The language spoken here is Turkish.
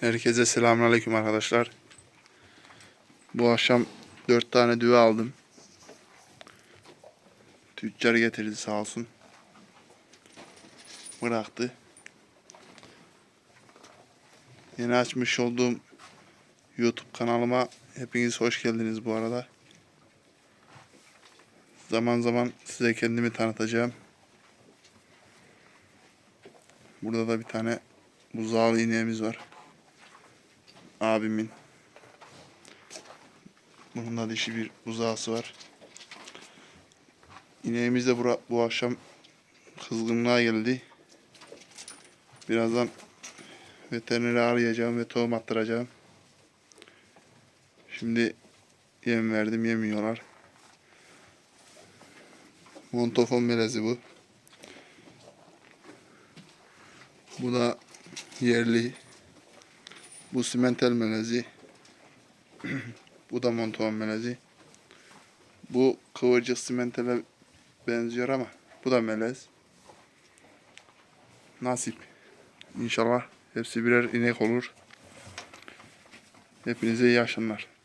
Herkese selamünaleyküm arkadaşlar. Bu akşam 4 tane düve aldım. Tüccar getirdi sağ olsun. Bıraktı. Yeni açmış olduğum YouTube kanalıma hepiniz hoş geldiniz bu arada. Zaman zaman size kendimi tanıtacağım. Burada da bir tane buzağlı ineğimiz var. Abimin. Bunun da dişi bir buzağısı var. İneğimiz de bura, bu akşam kızgınlığa geldi. Birazdan veterineri arayacağım ve tohum attıracağım. Şimdi yem verdim yemiyorlar. Montofon melezi bu. Bu da yerli. Bu simentel melezi. bu da montofon melezi. Bu kıvırcık simentele benziyor ama bu da melez. Nasip. İnşallah hepsi birer inek olur. Hepinize iyi akşamlar.